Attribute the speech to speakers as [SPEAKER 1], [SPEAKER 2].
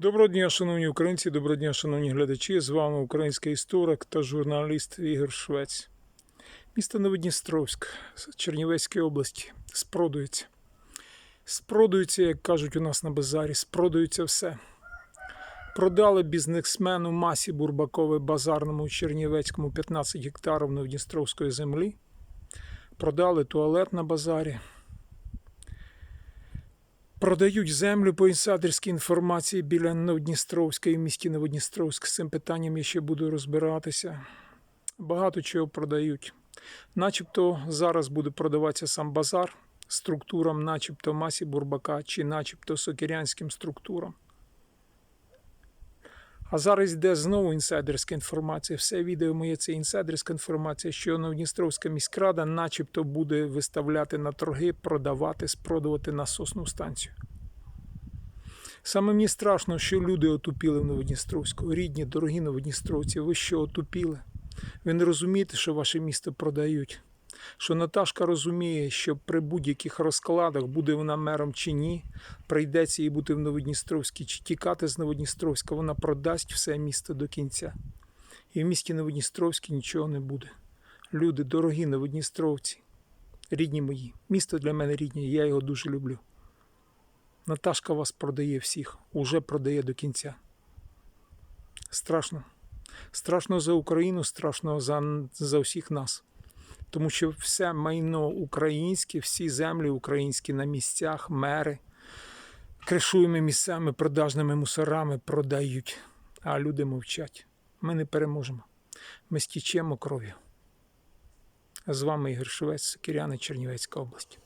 [SPEAKER 1] Доброго дня, шановні українці, доброго дня, шановні глядачі. З вами український історик та журналіст Ігор Швець. Місто Новодністровськ, Чернівецької області. Спродується. Спродується, як кажуть у нас на базарі, спродується все. Продали бізнесмену Масі Бурбаковій базарному у Чернівецькому 15 гектарів Новодністровської землі. Продали туалет на базарі. Продають землю по інсайдерській інформації біля Новодністровська і в місті Новодністровськ. З цим питанням я ще буду розбиратися. Багато чого продають. Начебто зараз буде продаватися сам базар структурам, начебто Масі Бурбака чи начебто сокирянським структурам. А зараз йде знову інсайдерська інформація. Все відео моє це інсайдерська інформація, що Новодністровська міськрада начебто буде виставляти на торги, продавати, спродувати насосну станцію. Саме мені страшно, що люди отупіли в Новодністровську. Рідні, дорогі новодністровці, ви що отупіли? Ви не розумієте, що ваше місто продають. Що Наташка розуміє, що при будь-яких розкладах, буде вона мером чи ні, прийдеться їй бути в Новодністровській чи тікати з Новодністровська, вона продасть все місто до кінця. І в місті Новодністровській нічого не буде. Люди, дорогі новодністровці, рідні мої, місто для мене рідне, я його дуже люблю. Наташка вас продає всіх, уже продає до кінця. Страшно. Страшно за Україну, страшно за, за всіх нас. Тому що все майно українське, всі землі українські на місцях, мери, кришуємо місцями, продажними мусорами продають, а люди мовчать. Ми не переможемо. Ми стічемо кров'ю. З вами Ігор Шовець, Киряни, Чернівецька область.